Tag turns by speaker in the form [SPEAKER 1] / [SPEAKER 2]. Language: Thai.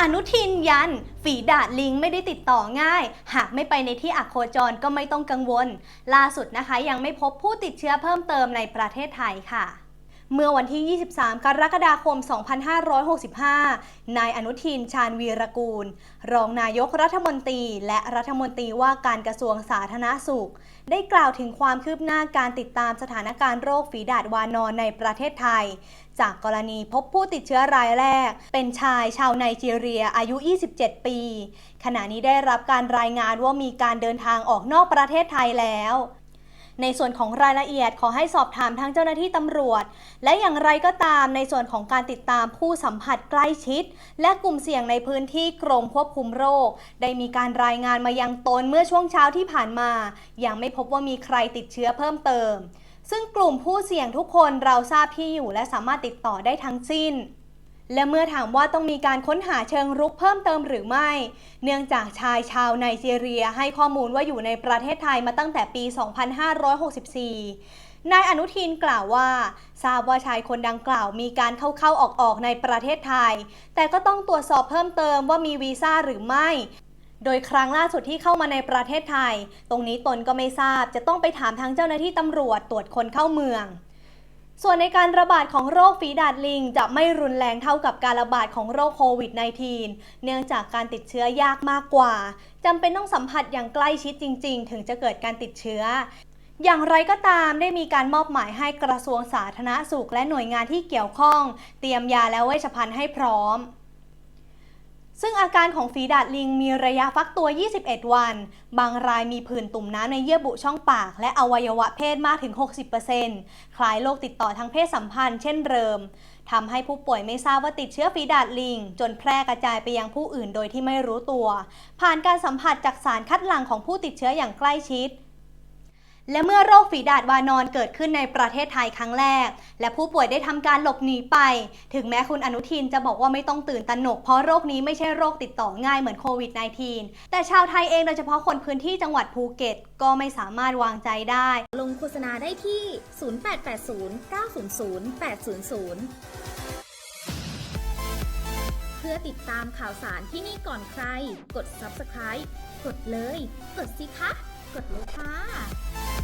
[SPEAKER 1] อนุทินยัน ฝีดาดลิงไม่ได้ติดต่อง่าย หากไม่ไปในที่อักโคจรก็ไม่ต้องกังวล ล่าสุดนะคะยังไม่พบผู้ติดเชื้อเพิ่มเติมในประเทศไทยค่ะ เมื่อวันที่ 23 กรกฎาคม 2565 นายอนุทิน ชาญวีรกูล รองนายกรัฐมนตรี และรัฐมนตรีว่าการกระทรวงสาธารณสุข ได้กล่าวถึงความคืบหน้าการติดตามสถานการณ์โรคฝีดาดวานอนในประเทศไทย จากกรณีพบผู้ติดเชื้อรายแรก เป็นชายชาวไนจีเรียอายุ 27 ปี ขณะนี้ได้รับการรายงานว่ามีการเดินทางออกนอกประเทศไทยแล้ว ในส่วนของรายละเอียดขอให้สอบถามทางเจ้าหน้าที่ตำรวจ และอย่างไรก็ตามในส่วนของการติดตามผู้สัมผัสใกล้ชิด และกลุ่มเสี่ยงในพื้นที่กรมควบคุมโรค ได้มีการรายงานมายังตนเมื่อช่วงเช้าที่ผ่านมา ยังไม่พบว่ามีใครติดเชื้อเพิ่มเติม ซึ่งกลุ่มผู้เสี่ยงทุกคนเราทราบที่อยู่และสามารถติดต่อได้ทั้งสิ้น และเมื่อถามว่าต้องมีการค้นหาเชิงรุกเพิ่มเติมหรือไม่ เนื่องจากชายชาวไนจีเรียให้ข้อมูลว่าอยู่ในประเทศไทยมาตั้งแต่ปี 2564นายอนุทินกล่าวว่า ทราบว่าชายคนดังกล่าวมีการเข้าๆออกๆในประเทศไทย แต่ก็ต้องตรวจสอบเพิ่มเติมว่ามีวีซ่าหรือไม่ โดยครั้งล่าสุดที่เข้ามาในประเทศไทย ตรงนี้ตนก็ไม่ทราบจะต้องไปถามทางเจ้าหน้าที่ตำรวจตรวจคนเข้าเมือง ส่วนในการระบาดของโรคฝีดาดลิงจะไม่รุนแรงเท่ากับการระบาดของโรคโควิด -19 เนื่องจากการติดเชื้อยากมากกว่าจำเป็นต้องสัมผัสอย่างใกล้ชิดจริง ๆ ถึงจะเกิดการติดเชื้ออย่างไรก็ตามได้มีการมอบหมายให้กระทรวงสาธารณสุขและหน่วยงานที่เกี่ยวข้อง เตรียมยาและเวชภัณฑ์ให้พร้อม ซึ่งอาการของฝีดาดลิงมีระยะฟักตัว 21 วัน บางรายมีผื่นตุ่มน้ำในเยื่อบุช่องปาก และอวัยวะเพศมากถึง 60%คล้ายโรคติดต่อทางเพศสัมพันธ์ เช่นเริมทำให้ผู้ป่วยไม่ทราบว่าติดเชื้อฝีดาดลิง จนแพร่กระจายไปยังผู้อื่นโดยที่ไม่รู้ตัว ผ่านการสัมผัสจากสารคัดหลั่งของผู้ติดเชื้ออย่างใกล้ชิด และเมื่อโรคฝีดาดวานอนเกิดขึ้นในประเทศไทยครั้งแรก และผู้ป่วยได้ทำการหลบหนีไป ถึงแม้คุณอนุทินจะบอกว่าไม่ต้องตื่นตระหนก เพราะโรคนี้ไม่ใช่โรคติดต่อง่ายเหมือนโควิด -19 แต่ชาวไทยเองโดยเฉพาะคนพื้นที่จังหวัดภูเก็ต ก็ไม่สามารถวางใจได้
[SPEAKER 2] ลงโฆษณาได้ที่ 0880 900 800เพื่อติดตามข่าวสารที่นี่ก่อนใคร กด subscribe กดเลย กดสิคะ กดเลยค่ะ